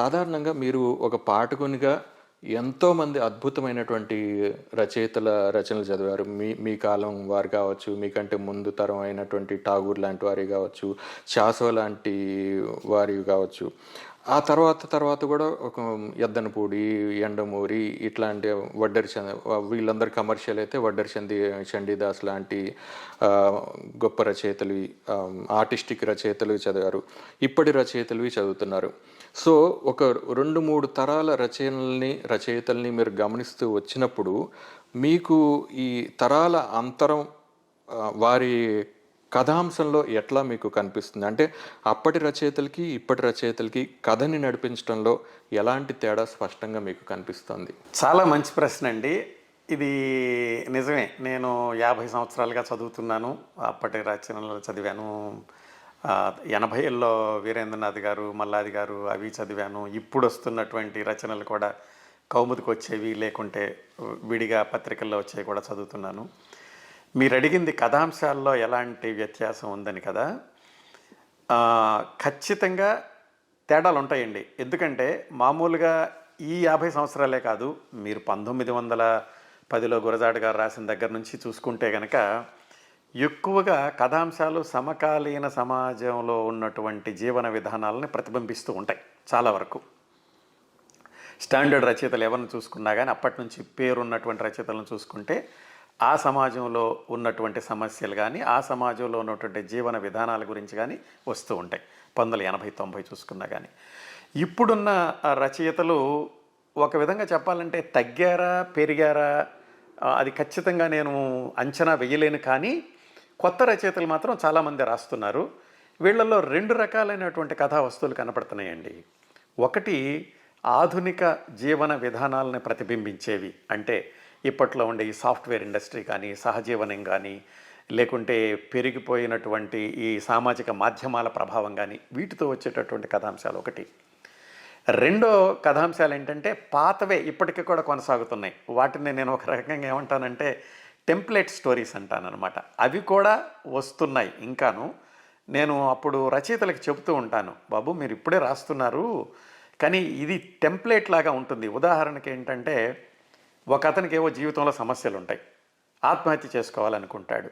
సాధారణంగా మీరు ఒక పాఠకునిగా ఎంతోమంది అద్భుతమైనటువంటి రచయితల రచనలు చదివారు. మీ మీ కాలం వారు కావచ్చు మీకంటే ముందు తరం అయినటువంటి ఠాగూర్ లాంటి వారి కావచ్చు శాసవ లాంటి వారి కావచ్చు. ఆ తర్వాత తర్వాత కూడా ఒక ఎద్దనపూడి ఎండమూరి ఇట్లాంటి వడ్డరి చంద వీళ్ళందరూ కమర్షియల్ అయితే వడ్డరి చంది చండీదాస్ లాంటి గొప్ప రచయితలు ఆర్టిస్టిక్ రచయితలు చదివారు. ఇప్పటి రచయితలు చదువుతున్నారు. సో ఒక రెండు మూడు తరాల రచనల్ని రచయితల్ని మీరు గమనిస్తూ వచ్చినప్పుడు మీకు ఈ తరాల అంతరం వారి కథాంశంలో ఎట్లా మీకు కనిపిస్తుంది? అంటే అప్పటి రచయితలకి ఇప్పటి రచయితలకి కథని నడిపించడంలో ఎలాంటి తేడా స్పష్టంగా మీకు కనిపిస్తుంది? చాలా మంచి ప్రశ్న అండి. ఇది నిజమే. నేను యాభై సంవత్సరాలుగా చదువుతున్నాను. అప్పటి రచనలు చదివాను. ఎనభైల్లో వీరేంద్రనాథ్ గారు మల్లాది గారు అవి చదివాను. ఇప్పుడు వస్తున్నటువంటి రచనలు కూడా కౌముదికి వచ్చేవి లేకుంటే విడిగా పత్రికల్లో వచ్చేవి కూడా చదువుతున్నాను. మీరు అడిగింది కథాంశాల్లో ఎలాంటి వ్యత్యాసం ఉందని కదా. ఖచ్చితంగా తేడాలు ఉంటాయండి. ఎందుకంటే మామూలుగా ఈ యాభై సంవత్సరాలే కాదు మీరు పంతొమ్మిది వందల పదిలో గురజాడ గారు రాసిన దగ్గర నుంచి చూసుకుంటే కనుక ఎక్కువగా కథాంశాలు సమకాలీన సమాజంలో ఉన్నటువంటి జీవన విధానాలని ప్రతిబింబిస్తూ ఉంటాయి చాలా వరకు. స్టాండర్డ్ రచయితలు ఎవరిని చూసుకున్నా కానీ అప్పటి నుంచి పేరున్నటువంటి రచయితలను చూసుకుంటే ఆ సమాజంలో ఉన్నటువంటి సమస్యలు కానీ ఆ సమాజంలో ఉన్నటువంటి జీవన విధానాల గురించి కానీ వస్తూ ఉంటాయి. పంతొమ్మిది వందల ఎనభై తొంభై చూసుకున్నా కానీ ఇప్పుడున్న రచయితలు ఒక విధంగా చెప్పాలంటే తగ్గారా పెరిగారా అది ఖచ్చితంగా నేను అంచనా వేయలేను కానీ కొత్త రచయితలు మాత్రం చాలామంది రాస్తున్నారు. వీళ్ళల్లో రెండు రకాలైనటువంటి కథా వస్తువులు కనపడుతున్నాయండి. ఒకటి ఆధునిక జీవన విధానాలను ప్రతిబింబించేవి. అంటే ఇప్పట్లో ఉండే ఈ సాఫ్ట్వేర్ ఇండస్ట్రీ కానీ సహజీవనం కానీ లేకుంటే పెరిగిపోయినటువంటి ఈ సామాజిక మాధ్యమాల ప్రభావం కానీ వీటితో వచ్చేటటువంటి కథాంశాలు ఒకటి. రెండో కథాంశాలు ఏంటంటే పాతవే ఇప్పటికీ కూడా కొనసాగుతున్నాయి. వాటిని నేను ఒక రకంగా ఏమంటానంటే టెంప్లెట్ స్టోరీస్ అంటానన్నమాట. అవి కూడా వస్తున్నాయి ఇంకాను. నేను అప్పుడు రచయితలకు చెబుతూ ఉంటాను బాబు మీరు ఇప్పుడే రాస్తున్నారు. కానీ ఇది టెంప్లెట్ లాగా ఉంటుంది. ఉదాహరణకి ఏంటంటే ఒక అతనికి ఏవో జీవితంలో సమస్యలు ఉంటాయి ఆత్మహత్య చేసుకోవాలనుకుంటాడు.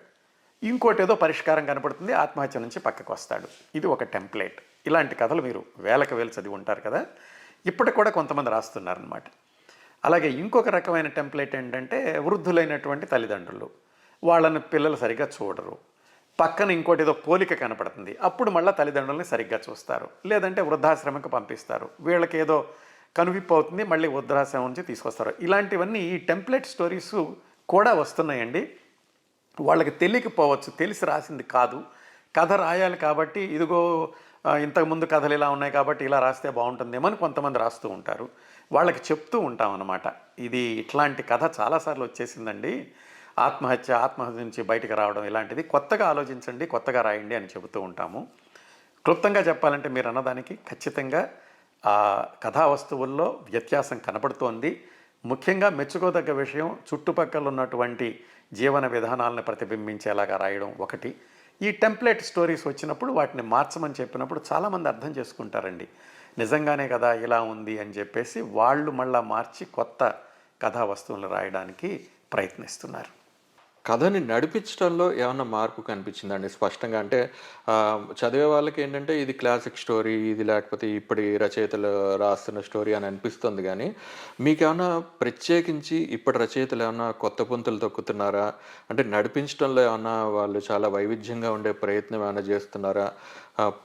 ఇంకోటి ఏదో పరిష్కారం కనపడుతుంది ఆత్మహత్య నుంచి పక్కకు వస్తాడు ఇది ఒక టెంప్లెట్. ఇలాంటి కథలు మీరు వేలకు వేలు చదివి ఉంటారు కదా? ఇప్పటికి కూడా కొంతమంది రాస్తున్నారనమాట అలాగే ఇంకొక రకమైన టెంప్లెట్ ఏంటంటే వృద్ధులైనటువంటి తల్లిదండ్రులు. వాళ్ళని పిల్లలు సరిగ్గా చూడరు. పక్కన ఇంకోటి ఏదో పోలిక కనపడుతుంది. అప్పుడు మళ్ళీ తల్లిదండ్రులని సరిగ్గా చూస్తారు. లేదంటే వృద్ధాశ్రమంకి పంపిస్తారు. వీళ్ళకి ఏదో కనువిప్పు అవుతుంది మళ్ళీ వృద్ధాశ్రమం నుంచి తీసుకొస్తారు. ఇలాంటివన్నీ ఈ టెంప్లెట్ స్టోరీస్ కూడా వస్తున్నాయండి. వాళ్ళకి తెలియకపోవచ్చు తెలిసి రాసింది కాదు. కథ రాయాలి కాబట్టి ఇదిగో ఇంతకుముందు కథలు ఇలా ఉన్నాయి కాబట్టి ఇలా రాస్తే బాగుంటుందేమో అని కొంతమంది రాస్తూ ఉంటారు. వాళ్ళకి చెప్తూ ఉంటాం అనమాట ఇది ఇట్లాంటి కథ చాలాసార్లు వచ్చేసిందండి. ఆత్మహత్య ఆత్మహత్య నుంచి బయటకు రావడం ఇలాంటిది. కొత్తగా ఆలోచించండి కొత్తగా రాయండి అని చెబుతూ ఉంటాము. క్లుప్తంగా చెప్పాలంటే మీరు అన్నదానికి ఖచ్చితంగా ఆ కథావస్తువుల్లో వ్యత్యాసం కనపడుతోంది. ముఖ్యంగా మెచ్చుకోదగ్గ విషయం చుట్టుపక్కల ఉన్నటువంటి జీవన విధానాలను ప్రతిబింబించేలాగా రాయడం ఒకటి. ఈ టెంప్లెట్ స్టోరీస్ వచ్చినప్పుడు వాటిని మార్చమని చెప్పినప్పుడు చాలామంది అర్థం చేసుకుంటారండి. నిజంగానే కదా ఇలా ఉంది అని చెప్పేసి వాళ్ళు మళ్ళా మార్చి కొత్త కథా వస్తువులు రాయడానికి ప్రయత్నిస్తున్నారు. కథని నడిపించడంలో ఏమన్నా మార్పు కనిపించిందండి స్పష్టంగా? అంటే చదివే వాళ్ళకి ఏంటంటే ఇది క్లాసిక్ స్టోరీ ఇది లేకపోతే ఇప్పటి రచయితలు రాస్తున్న స్టోరీ అని అనిపిస్తుంది కానీ మీకేమన్నా ప్రత్యేకించి ఇప్పటి రచయితలు ఏమన్నా కొత్త పుంతలు తొక్కుతున్నారా? అంటే నడిపించడంలో ఏమన్నా వాళ్ళు చాలా వైవిధ్యంగా ఉండే ప్రయత్నం ఏమైనా చేస్తున్నారా?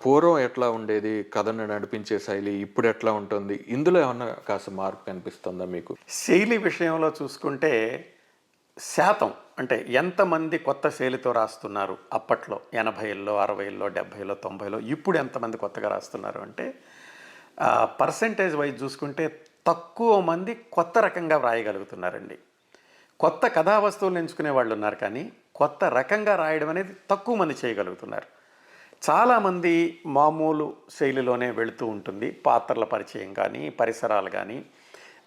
పూర్వం ఎట్లా ఉండేది? కథను నడిపించే శైలి ఇప్పుడు ఎట్లా ఉంటుంది? ఇందులో ఏమన్నా కాస్త మార్పు కనిపిస్తుందా మీకు? శైలి విషయంలో చూసుకుంటే శాతం అంటే ఎంతమంది కొత్త శైలితో రాస్తున్నారు అప్పట్లో? ఎనభైల్లో అరవైల్లో డెబ్భైలో తొంభైలో ఇప్పుడు ఎంతమంది కొత్తగా రాస్తున్నారు అంటే పర్సంటేజ్ వైజ్ చూసుకుంటే తక్కువ మంది కొత్త రకంగా వ్రాయగలుగుతున్నారండి. కొత్త కథా వస్తువులు ఎంచుకునే వాళ్ళు ఉన్నారు కానీ కొత్త రకంగా రాయడం అనేది తక్కువ మంది చేయగలుగుతున్నారు. చాలామంది మామూలు శైలిలోనే వెళుతూ ఉంటుంది. పాత్రల పరిచయం కానీ పరిసరాలు కానీ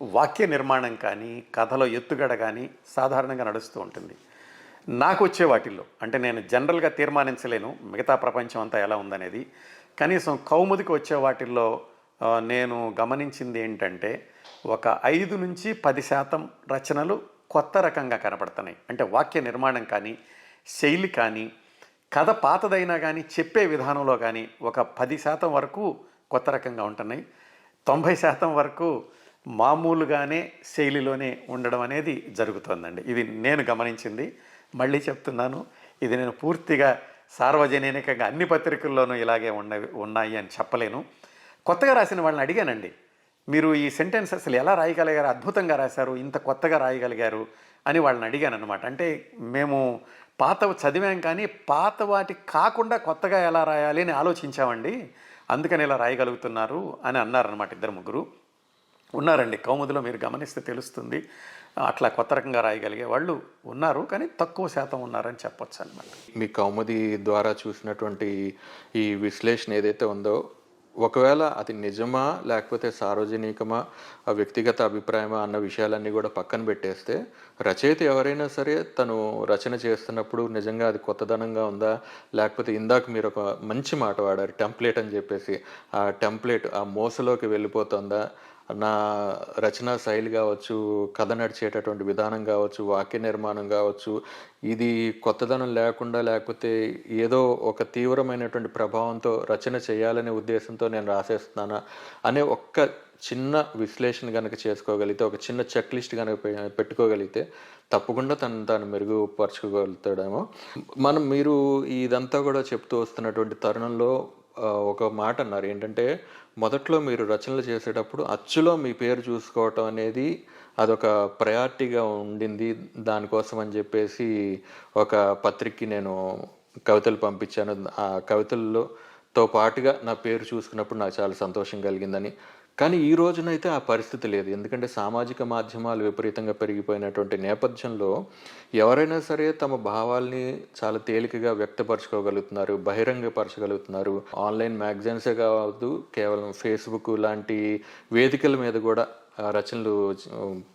వాక్య నిర్మాణం కానీ కథలో ఎత్తుగడ కానీ సాధారణంగా నడుస్తూ ఉంటుంది. నాకు వచ్చే వాటిల్లో అంటే నేను జనరల్గా తీర్మానించలేను మిగతా ప్రపంచం అంతా ఎలా ఉందనేది. కనీసం కౌముదికి వచ్చే వాటిల్లో నేను గమనించింది ఏంటంటే ఒక ఐదు నుంచి పది శాతం రచనలు కొత్త రకంగా కనపడుతున్నాయి. అంటే వాక్య నిర్మాణం కానీ శైలి కానీ కథ పాతదైనా కానీ చెప్పే విధానంలో కానీ ఒక పది శాతం వరకు కొత్త రకంగా ఉంటున్నాయి. తొంభై శాతం వరకు మామూలుగానే శైలిలోనే ఉండడం అనేది జరుగుతుందండి. ఇది నేను గమనించింది. మళ్ళీ చెప్తున్నాను ఇది నేను పూర్తిగా సార్వజనికంగా అన్ని పత్రికల్లోనూ ఇలాగే ఉన్నవి ఉన్నాయి అని చెప్పలేను. కొత్తగా రాసిన వాళ్ళని అడిగానండి. మీరు ఈ సెంటెన్స్ అసలు ఎలా రాయగలిగారు? అద్భుతంగా రాశారు ఇంత కొత్తగా రాయగలిగారు అని వాళ్ళని అడిగాను అనమాట అంటే మేము పాత చదివాం కానీ పాత వాటి కాకుండా కొత్తగా ఎలా రాయాలి అని ఆలోచించామండి. అందుకని ఇలా రాయగలుగుతున్నారు అని అన్నారనమాట ఇద్దరు ముగ్గురు. ఉన్నారండి. కౌముదిలో మీరు గమనిస్తే తెలుస్తుంది. అట్లా కొత్త రకంగా రాయగలిగే వాళ్ళు ఉన్నారు కానీ తక్కువ శాతం ఉన్నారని చెప్పొచ్చు అనమాట మీ కౌముది ద్వారా చూసినటువంటి ఈ విశ్లేషణ ఏదైతే ఉందో ఒకవేళ అది నిజమా లేకపోతే సార్వజనికమా ఆ వ్యక్తిగత అభిప్రాయమా అన్న విషయాలన్నీ కూడా పక్కన పెట్టేస్తే రచయిత ఎవరైనా సరే తను రచన చేస్తున్నప్పుడు నిజంగా అది కొత్తదనంగా ఉందా లేకపోతే ఇందాక మీరు ఒక మంచి మాట వాడారు టెంప్లెట్ అని చెప్పేసి ఆ టెంప్లెట్ ఆ మోసలోకి వెళ్ళిపోతుందా నా రచనా శైలి కావచ్చు కథ నడిచేటటువంటి విధానం కావచ్చు వాక్య నిర్మాణం కావచ్చు ఇది కొత్తదనం లేకుండా లేకపోతే ఏదో ఒక తీవ్రమైనటువంటి ప్రభావంతో రచన చేయాలనే ఉద్దేశంతో నేను రాసేస్తున్నానా అనే ఒక్క చిన్న విశ్లేషణ కనుక చేసుకోగలిగితే ఒక చిన్న చెక్ లిస్ట్ కనుక పెట్టుకోగలిగితే తప్పకుండా తను తాను మెరుగుపరచుకోగలుగుతాడేమో. మనం మీరు ఇదంతా కూడా చెప్తూ వస్తున్నటువంటి తరుణంలో ఒక మాట అన్నారు. ఏంటంటే మొదట్లో మీరు రచనలు చేసేటప్పుడు అచ్చులో మీ పేరు చూసుకోవటం అనేది అదొక ప్రయారిటీగా ఉండింది. దానికోసం అని చెప్పేసి ఒక పత్రికకి నేను కవితలు పంపించాను. ఆ కవితల్లో తో పాటుగా నా పేరు చూసుకున్నప్పుడు నాకు చాలా సంతోషం కలిగిందని. కానీ ఈ రోజునైతే ఆ పరిస్థితి లేదు. ఎందుకంటే సామాజిక మాధ్యమాలు విపరీతంగా పెరిగిపోయినటువంటి నేపథ్యంలో ఎవరైనా సరే తమ భావాల్ని చాలా తేలికగా వ్యక్తపరచుకోగలుగుతున్నారు బహిరంగపరచగలుగుతున్నారు. ఆన్లైన్ మ్యాగజైన్సే కావద్దు కేవలం ఫేస్బుక్ లాంటి వేదికల మీద కూడా రచనలు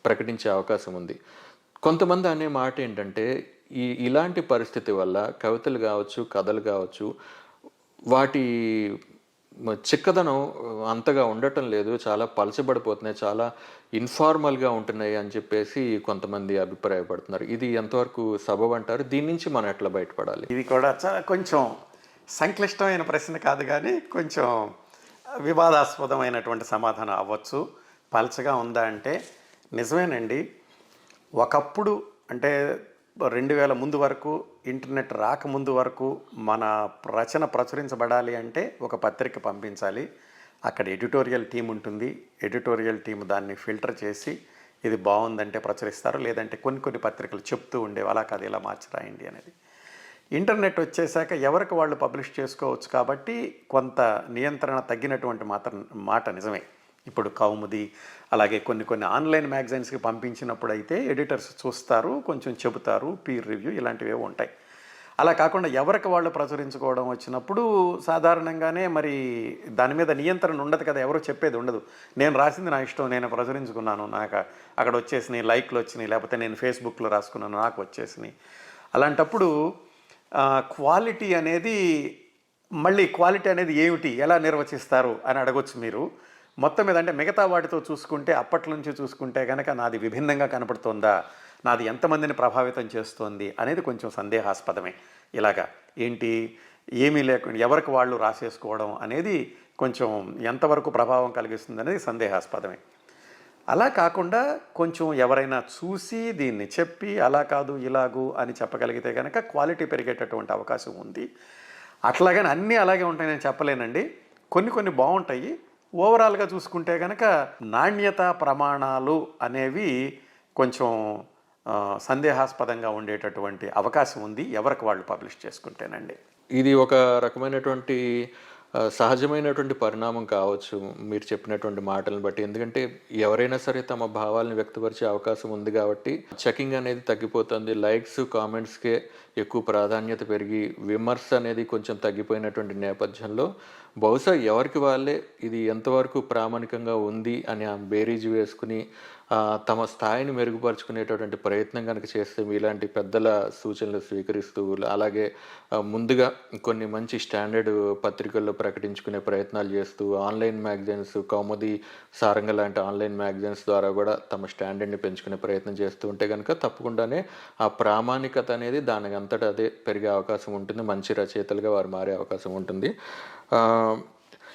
ప్రకటించే అవకాశం ఉంది. కొంతమంది అనే మాట ఏంటంటే ఈ ఇలాంటి పరిస్థితి వల్ల కవితలు కావచ్చు కథలు కావచ్చు వాటి చిక్కదనం అంతగా ఉండటం లేదు. చాలా పలచబడిపోతున్నాయి. చాలా ఇన్ఫార్మల్గా ఉంటున్నాయి అని చెప్పేసి కొంతమంది అభిప్రాయపడుతున్నారు. ఇది ఎంతవరకు సబబ్ అంటారు? దీని నుంచి మనం ఎట్లా బయటపడాలి? ఇది కూడా కొంచెం సంక్లిష్టమైన ప్రశ్న కాదు కానీ కొంచెం వివాదాస్పదమైనటువంటి సమాధానం అవ్వచ్చు. పలచగా ఉందా అంటే నిజమేనండి. ఒకప్పుడు అంటే రెండు వేల ముందు వరకు ఇంటర్నెట్ రాకముందు వరకు మన రచన ప్రచురించబడాలి అంటే ఒక పత్రిక పంపించాలి. అక్కడ ఎడిటోరియల్ టీం ఉంటుంది. ఎడిటోరియల్ టీం దాన్ని ఫిల్టర్ చేసి ఇది బాగుందంటే ప్రచురిస్తారు. లేదంటే కొన్ని కొన్ని పత్రికలు చెప్తూ ఉండేవి అలా కాదు ఇలా మార్చి రాయండి అనేది. ఇంటర్నెట్ వచ్చేసాక ఎవరికి వాళ్ళు పబ్లిష్ చేసుకోవచ్చు కాబట్టి కొంత నియంత్రణ తగ్గినటువంటి మాత్రం మాట నిజమే. ఇప్పుడు కౌముది అలాగే కొన్ని కొన్ని ఆన్లైన్ మ్యాగజైన్స్కి పంపించినప్పుడు అయితే ఎడిటర్స్ చూస్తారు కొంచెం చెబుతారు పీర్ రివ్యూ ఇలాంటివి ఉంటాయి. అలా కాకుండా ఎవరికి వాళ్ళు ప్రచురించుకోవడం వచ్చినప్పుడు సాధారణంగానే మరి దాని మీద నియంత్రణ ఉండదు కదా ఎవరో చెప్పేది ఉండదు. నేను రాసింది నా ఇష్టం నేను ప్రచురించుకున్నాను నాకు అక్కడ వచ్చేసినాయి లైక్లు వచ్చినాయి లేకపోతే నేను ఫేస్బుక్లో రాసుకున్నాను నాకు వచ్చేసినాయి. అలాంటప్పుడు క్వాలిటీ అనేది మళ్ళీ క్వాలిటీ అనేది ఏమిటి ఎలా నిర్వచిస్తారు అని అడగొచ్చు మీరు. మొత్తం మీద అంటే మిగతా వాటితో చూసుకుంటే అప్పటి నుంచి చూసుకుంటే కనుక నాది విభిన్నంగా కనపడుతోందా? నాది ఎంతమందిని ప్రభావితం చేస్తోంది అనేది కొంచెం సందేహాస్పదమే. ఇలాగా ఏంటి? ఏమీ లేకుండా ఎవరికి వాళ్ళు రాసేసుకోవడం అనేది కొంచెం ఎంతవరకు ప్రభావం కలిగిస్తుంది అనేది సందేహాస్పదమే. అలా కాకుండా కొంచెం ఎవరైనా చూసి దీన్ని చెప్పి అలా కాదు ఇలాగు అని చెప్పగలిగితే కనుక క్వాలిటీ పెరిగేటటువంటి అవకాశం ఉంది. అట్లాగని అన్నీ అలాగే ఉంటాయని చెప్పలేనండి. కొన్ని కొన్ని బాగుంటాయి. ఓవరాల్గా చూసుకుంటే కనుక నాణ్యత ప్రమాణాలు అనేవి కొంచెం సందేహాస్పదంగా ఉండేటటువంటి అవకాశం ఉంది. ఎవరికి వాళ్ళు పబ్లిష్ చేసుకుంటేనండి. ఇది ఒక రకమైనటువంటి సహజమైనటువంటి పరిణామం కావచ్చు మీరు చెప్పినటువంటి మాటలను బట్టి. ఎందుకంటే ఎవరైనా సరే తమ భావాలను వ్యక్తపరిచే అవకాశం ఉంది కాబట్టి చెకింగ్ అనేది తగ్గిపోతుంది. లైక్స్ కామెంట్స్కే ఎక్కువ ప్రాధాన్యత పెరిగి విమర్శ అనేది కొంచెం తగ్గిపోయినటువంటి నేపథ్యంలో బహుశా ఎవరికి వాళ్ళే ఇది ఎంతవరకు ప్రామాణికంగా ఉంది అని ఆ బేరీజ్ వేసుకుని తమ స్థాయిని మెరుగుపరుచుకునేటటువంటి ప్రయత్నం కనుక చేస్తే మీలాంటి పెద్దల సూచనలు స్వీకరిస్తూ అలాగే ముందుగా కొన్ని మంచి స్టాండర్డ్ పత్రికల్లో ప్రకటించుకునే ప్రయత్నాలు చేస్తూ ఆన్లైన్ మ్యాగజైన్స్ కౌముది సారంగ లాంటి ఆన్లైన్ మ్యాగజైన్స్ ద్వారా కూడా తమ స్టాండర్డ్ని పెంచుకునే ప్రయత్నం చేస్తూ ఉంటే కనుక తప్పకుండానే ఆ ప్రామాణికత అనేది దానికి అంతటా అదే పెరిగే అవకాశం ఉంటుంది మంచి రచయితలుగా వారు మారే అవకాశం ఉంటుంది.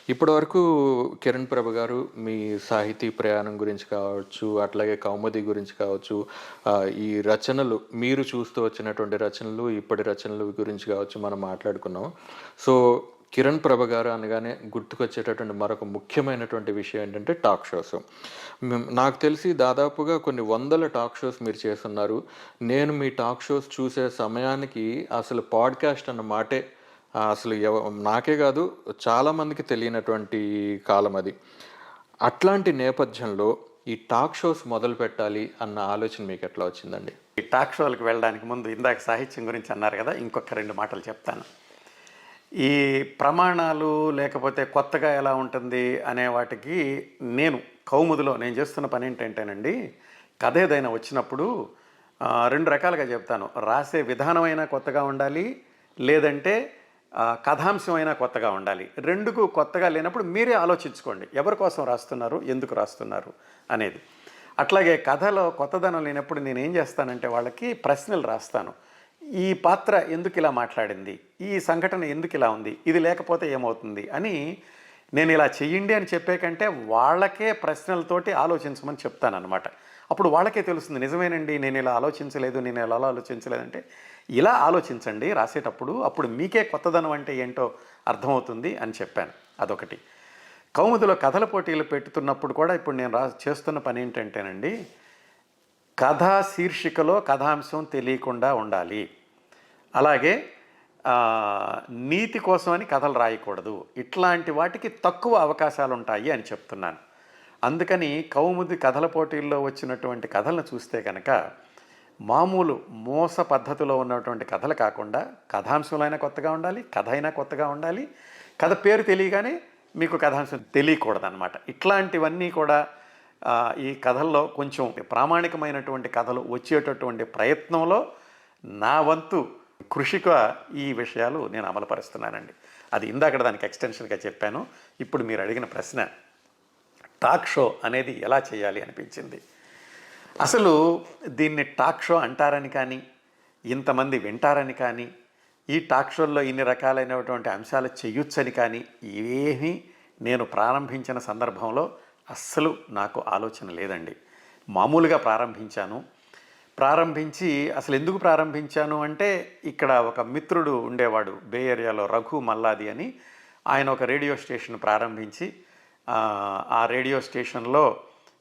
ఇప్పటి ఇప్పటివరకు కిరణ్ ప్రభ గారు మీ సాహితీ ప్రయాణం గురించి కావచ్చు అట్లాగే కౌముది గురించి కావచ్చు ఈ రచనలు మీరు చూస్తూ వచ్చినటువంటి రచనలు ఇప్పటి రచనలు గురించి కావచ్చు మనం మాట్లాడుకున్నాం. సో కిరణ్ ప్రభ గారు అనగానే గుర్తుకొచ్చేటటువంటి మరొక ముఖ్యమైనటువంటి విషయం ఏంటంటే టాక్ షోస్. నాకు తెలిసి దాదాపుగా కొన్ని వందల టాక్ షోస్ మీరు చేస్తున్నారు. నేను మీ టాక్ షోస్ చూసే సమయానికి అసలు పాడ్కాస్ట్ అన్న మాటే అసలు ఎవ నాకే కాదు చాలామందికి తెలియనటువంటి కాలం అది. అట్లాంటి నేపథ్యంలో ఈ టాక్ షోస్ మొదలు పెట్టాలి అన్న ఆలోచన మీకు ఎట్లా వచ్చిందండి? ఈ టాక్ షోలకు వెళ్ళడానికి ముందు ఇందాక సాహిత్యం గురించి అన్నారు కదా ఇంకొక రెండు మాటలు చెప్తాను. ఈ ప్రమాణాలు లేకపోతే కొత్తగా ఎలా ఉంటుంది అనే వాటికి నేను కౌముదిలో నేను చేస్తున్న పని ఏంటంటేనండి కథ ఏదైనా వచ్చినప్పుడు రెండు రకాలుగా చెప్తాను. రాసే విధానమైనా కొత్తగా ఉండాలి లేదంటే కథాంశం కథాంశమైనా కొత్తగా ఉండాలి. రెండుకు కొత్తగా లేనప్పుడు మీరే ఆలోచించుకోండి. ఎవరి కోసం రాస్తున్నారు? ఎందుకు రాస్తున్నారు? అనేది. అట్లాగే కథలో కొత్తదనం లేనప్పుడు నేను ఏం చేస్తానంటే వాళ్ళకి ప్రశ్నలు రాస్తాను. ఈ పాత్ర ఎందుకు ఇలా మాట్లాడింది? ఈ సంఘటన ఎందుకు ఇలా ఉంది? ఇది లేకపోతే ఏమవుతుంది? అని నేను ఇలా చెయ్యండి అని చెప్పే కంటే వాళ్ళకే ప్రశ్నలతోటి ఆలోచించమని చెప్తాను అనమాట అప్పుడు వాళ్ళకే తెలుస్తుంది నిజమేనండి నేను ఇలా ఆలోచించలేదు నేను ఇలా ఆలోచించలేదంటే ఇలా ఆలోచించండి రాసేటప్పుడు అప్పుడు మీకే కొత్తదనం అంటే ఏంటో అర్థమవుతుంది అని చెప్పాను. అదొకటి. కౌముదిలో కథల పోటీలు పెట్టుతున్నప్పుడు కూడా ఇప్పుడు నేను రా చేస్తున్న పని ఏంటంటేనండి కథా శీర్షికలో కథాంశం తెలియకుండా ఉండాలి. అలాగే నీతి నీతి కోసమని కథలు రాయకూడదు. ఇట్లాంటి వాటికి తక్కువ అవకాశాలు ఉంటాయి అని చెప్తున్నాను. అందుకని కౌముది కథల పోటీల్లో వచ్చినటువంటి కథలను చూస్తే కనుక మామూలు మోస పద్ధతిలో ఉన్నటువంటి కథలు కాకుండా కథాంశంలో కొత్తగా ఉండాలి కథ అయినా కొత్తగా ఉండాలి. కథ పేరు తెలియగానే మీకు కథాంశం తెలియకూడదనమాట ఇట్లాంటివన్నీ కూడా ఈ కథల్లో కొంచెం ప్రామాణికమైనటువంటి కథలు వచ్చేటటువంటి ప్రయత్నంలో నా వంతు కృషిగా ఈ విషయాలు నేను అమలుపరుస్తున్నానండి. అది ఇందాక దానికి ఎక్స్టెన్షన్గా చెప్పాను. ఇప్పుడు మీరు అడిగిన ప్రశ్న టాక్ షో అనేది ఎలా చేయాలి అనిపించింది? అసలు దీన్ని టాక్ షో అంటారని కానీ ఇంతమంది వింటారని కానీ ఈ టాక్ షోల్లో ఇన్ని రకాలైనటువంటి అంశాలు చేయొచ్చని కానీ ఏమీ నేను ప్రారంభించిన సందర్భంలో అస్సలు నాకు ఆలోచన లేదండి. మామూలుగా ప్రారంభించాను. ప్రారంభించి అసలు ఎందుకు ప్రారంభించాను అంటే ఇక్కడ ఒక మిత్రుడు ఉండేవాడు బే ఏరియాలో రఘు మల్లాది అని. ఆయన ఒక రేడియో స్టేషన్ ప్రారంభించి ఆ, రేడియో స్టేషన్లో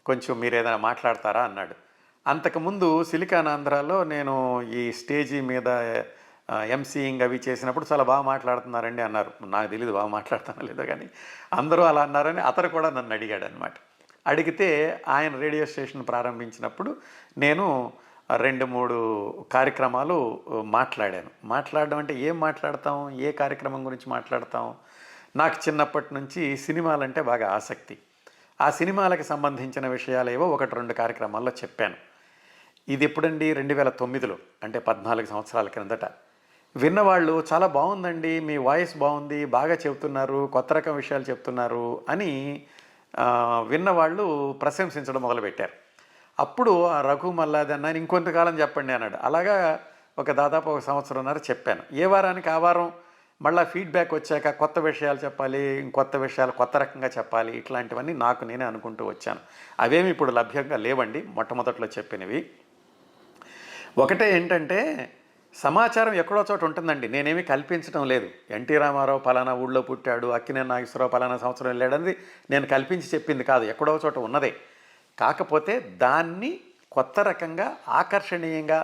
కొంచెం మీరు ఏదైనా మాట్లాడతారా అన్నాడు. అంతకుముందు సిలికాన్ ఆంధ్రాలో నేను ఈ స్టేజీ మీద ఎంసీయింగ్ అవి చేసినప్పుడు చాలా బాగా మాట్లాడుతున్నారండి అన్నారు. నాకు తెలియదు బాగా మాట్లాడుతానో లేదో కానీ అందరూ అలా అన్నారని అతను కూడా నన్ను అడిగాడు అనమాట అడిగితే ఆయన రేడియో స్టేషన్ ప్రారంభించినప్పుడు నేను రెండు మూడు కార్యక్రమాలు మాట్లాడాను. మాట్లాడడం అంటే ఏం మాట్లాడతాం? ఏ కార్యక్రమం గురించి మాట్లాడతాం? నాకు చిన్నప్పటి నుంచి సినిమాలంటే బాగా ఆసక్తి. ఆ సినిమాలకు సంబంధించిన విషయాలేవో ఒకటి రెండు కార్యక్రమాల్లో చెప్పాను. ఇది ఎప్పుడండి? రెండు వేల తొమ్మిదిలో అంటే పద్నాలుగు సంవత్సరాల క్రిందట. విన్నవాళ్ళు చాలా బాగుందండి మీ వాయిస్ బాగుంది బాగా చెబుతున్నారు కొత్త రకం విషయాలు చెప్తున్నారు అని విన్నవాళ్ళు ప్రశంసించడం మొదలుపెట్టారు. అప్పుడు ఆ రఘు మల్లాది అన్న ఇంకొంతకాలం చెప్పండి అన్నాడు. అలాగా ఒక దాదాపు ఒక సంవత్సరంన్నర చెప్పాను. ఏ వారానికి ఆ వారం? మళ్ళీ ఫీడ్బ్యాక్ వచ్చాక కొత్త విషయాలు చెప్పాలి కొత్త విషయాలు కొత్త రకంగా చెప్పాలి ఇట్లాంటివన్నీ నాకు నేనే అనుకుంటూ వచ్చాను. అవేమి ఇప్పుడు లభ్యంగా లేవండి మొట్టమొదట్లో చెప్పినవి. ఒకటే ఏంటంటే సమాచారం ఎక్కడో చోట ఉంటుందండి నేనేమి కల్పించడం లేదు. ఎన్టీ రామారావు పలానా ఊళ్ళో పుట్టాడు అక్కినే నాగేశ్వరరావు పలానా సంవత్సరం వెళ్ళాడని నేను కల్పించి చెప్పింది కాదు ఎక్కడో చోట ఉన్నదే. కాకపోతే దాన్ని కొత్త రకంగా ఆకర్షణీయంగా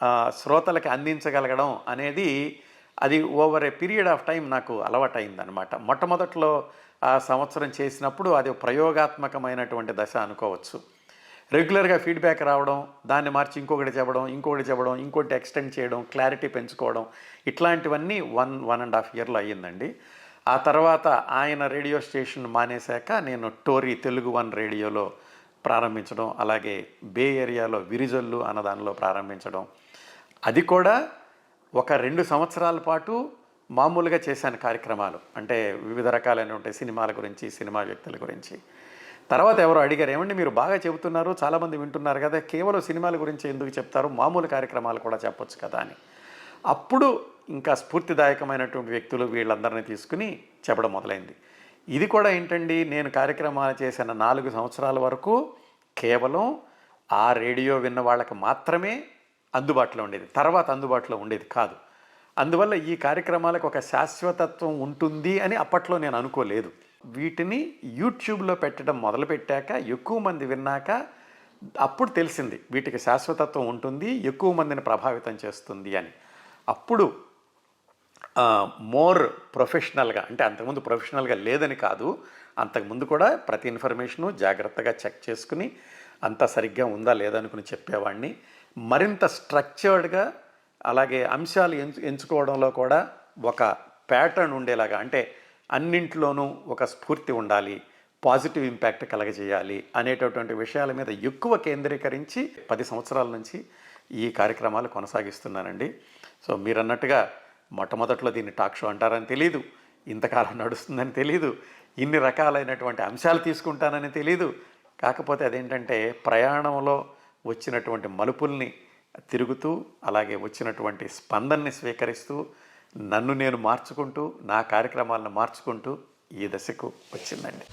శ్రోతలకు శ్రోతలకి అందించగలగడం అనేది అది over a period of time నాకు అలవాటైందనమాట మొట్టమొదట్లో ఆ సంవత్సరం చేసినప్పుడు అది ప్రయోగాత్మకమైనటువంటి దశ అనుకోవచ్చు. రెగ్యులర్గా ఫీడ్బ్యాక్ రావడం దాన్ని మార్చి ఇంకొకటి చెప్పడం ఇంకొకటి చెప్పడం ఇంకొకటి ఎక్స్టెండ్ చేయడం క్లారిటీ పెంచుకోవడం ఇట్లాంటివన్నీ వన్ వన్ అండ్ హాఫ్ ఇయర్లో అయ్యిందండి. ఆ తర్వాత ఆయన రేడియో స్టేషన్ మానేశాక నేను టోరీ తెలుగు వన్ రేడియోలో ప్రారంభించడం అలాగే బే ఏరియాలో విరిజల్లు అన్న దానిలో ప్రారంభించడం. అది కూడా ఒక రెండు సంవత్సరాల పాటు మామూలుగా చేశాను కార్యక్రమాలు. అంటే వివిధ రకాలైనటువంటి సినిమాల గురించి సినిమా వ్యక్తుల గురించి. తర్వాత ఎవరో అడిగారు ఏమండి మీరు బాగా చెబుతున్నారు చాలామంది వింటున్నారు కదా కేవలం సినిమాల గురించి ఎందుకు చెప్తారు? మామూలు కార్యక్రమాలు కూడా చెప్పొచ్చు కదా అని. అప్పుడు ఇంకా స్ఫూర్తిదాయకమైనటువంటి వ్యక్తులు వీళ్ళందరినీ తీసుకుని చెప్పడం మొదలైంది. ఇది కూడా ఏంటండి? నేను కార్యక్రమాలు చేసిన నాలుగు సంవత్సరాల వరకు కేవలం ఆ రేడియో విన్న వాళ్ళకి మాత్రమే అందుబాటులో ఉండేది. తర్వాత అందుబాటులో ఉండేది కాదు. అందువల్ల ఈ కార్యక్రమాలకు ఒక శాశ్వతత్వం ఉంటుంది అని అప్పట్లో నేను అనుకోలేదు. వీటిని యూట్యూబ్లో పెట్టడం మొదలుపెట్టాక ఎక్కువ మంది విన్నాక అప్పుడు తెలిసింది వీటికి శాశ్వతత్వం ఉంటుంది ఎక్కువ మందిని ప్రభావితం చేస్తుంది అని. అప్పుడు మోర్ ప్రొఫెషనల్గా అంటే అంతకుముందు ప్రొఫెషనల్గా లేదని కాదు అంతకుముందు కూడా ప్రతి ఇన్ఫర్మేషను జాగ్రత్తగా చెక్ చేసుకుని అంతా సరిగ్గా ఉందా లేదా అనుకుని చెప్పేవాడిని. మరింత స్ట్రక్చర్డ్గా అలాగే అంశాలు ఎంచు ఎంచుకోవడంలో కూడా ఒక ప్యాటర్న్ ఉండేలాగా అంటే అన్నింట్లోనూ ఒక స్ఫూర్తి ఉండాలి పాజిటివ్ ఇంపాక్ట్ కలగజేయాలి అనేటటువంటి విషయాల మీద ఎక్కువ కేంద్రీకరించి పది సంవత్సరాల నుంచి ఈ కార్యక్రమాలు కొనసాగిస్తున్నానండి. సో మీరు అన్నట్టుగా మొట్టమొదట్లో దీన్ని టాక్ షో అంటారని తెలియదు ఇంతకాలం నడుస్తుందని తెలియదు ఇన్ని రకాలైనటువంటి అంశాలు తీసుకుంటానని తెలియదు కాకపోతే అదేంటంటే ప్రయాణంలో వచ్చినటువంటి మలుపుల్ని తిరుగుతూ అలాగే వచ్చినటువంటి స్పందనని స్వీకరిస్తూ నన్ను నేను మార్చుకుంటూ నా కార్యక్రమాలను మార్చుకుంటూ ఈ దశకు వచ్చిందండి.